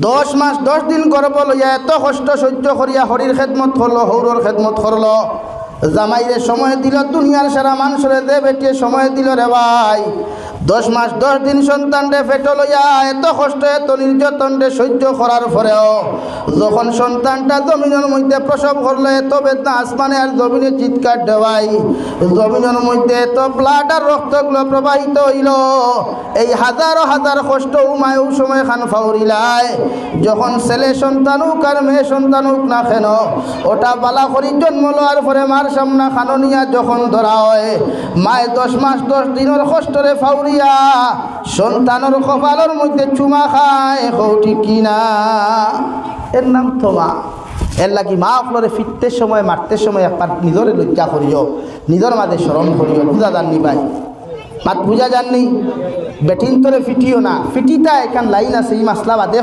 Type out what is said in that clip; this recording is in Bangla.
দশ মাস, দশ দিন গর্ব লইয়া এত কষ্ট সহ্য করিয়া হরির খেদমত করল, হৌরর খেদমত করল। জামাইরে সময় দিল, দুনিয়ার সারা মানুষরে দে বেটিয়ে সময় দিল রে ভাই। দশ মাস, দশ দিন সন্তান রে ফেটো লইয়া এত কষ্ট, এত নির্যাতন রে সহ্য করার পরেও যখন সন্তানটা জমিনের মধ্যে প্রসব করল, এত বেদনা আসমানে আর জমিনে চিৎকার দেওয়াই জমিনের মধ্যে এত ব্লাড আর রক্তগুলো প্রবাহিত হইল, এই হাজারো হাজার কষ্ট উমায়ু সময় খান ফাউরিলায়, যখন ছেলে সন্তান হোক আর মেয়ে সন্তান হোক না কেন, ওটা বালা করি জন্ম লওয়ার পরে মার সামনা খাননিয়া যখন ধরা হয়, মায়ে দশ মাস, দশ দিনের কষ্টরে ফাউরিয়া সন্তানের কপালের মধ্যে চুমা খায় কৌটি কিনা? এর নাম তোমা এর লাগি মা আপনারে ফিরতে সময়, মারতে সময় একবার নিজরে লজ্জা করিও, নিজের মাঝে স্মরণ করিও, বুঝা জাননি ভাই? মাত বুঝা জাননি বেটিন তোরে ফিটিও না। ফিটিটা এখান লাইন আছে, এই মাসলা বাদে